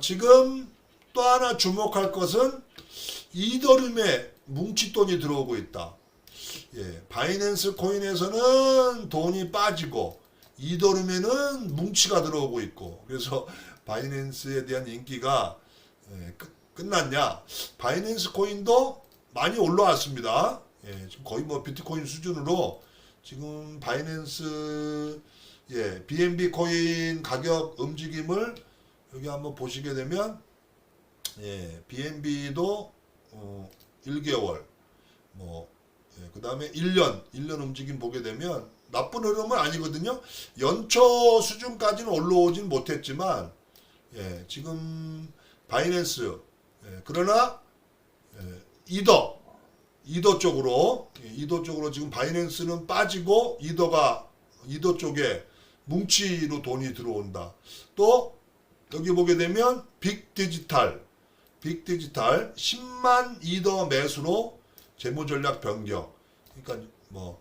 지금 또 하나 주목할 것은 이더리움에 뭉치돈이 들어오고 있다. 예, 바이낸스 코인에서는 돈이 빠지고 이더리움에는 뭉치가 들어오고 있고 그래서 바이낸스에 대한 인기가 예, 끝, 끝났냐? 바이낸스 코인도 많이 올라왔습니다. 예, 지금 거의 뭐 비트코인 수준으로 지금 바이낸스 예, BNB 코인 가격 움직임을 여기 한번 보시게 되면 예, BNB도 어, 1개월 뭐 예, 그다음에 1년 1년 움직임 보게 되면 나쁜 흐름은 아니거든요. 연초 수준까지는 올라오진 못했지만 예, 지금 바이낸스 예, 그러나 예, 이더 이더 쪽으로 예, 이더 쪽으로 지금 바이낸스는 빠지고 이더가 이더 쪽에 뭉치로 돈이 들어온다. 또 여기 보게 되면 빅 디지털 빅 디지털 10만 이더 매수로 재무 전략 변경. 그러니까 뭐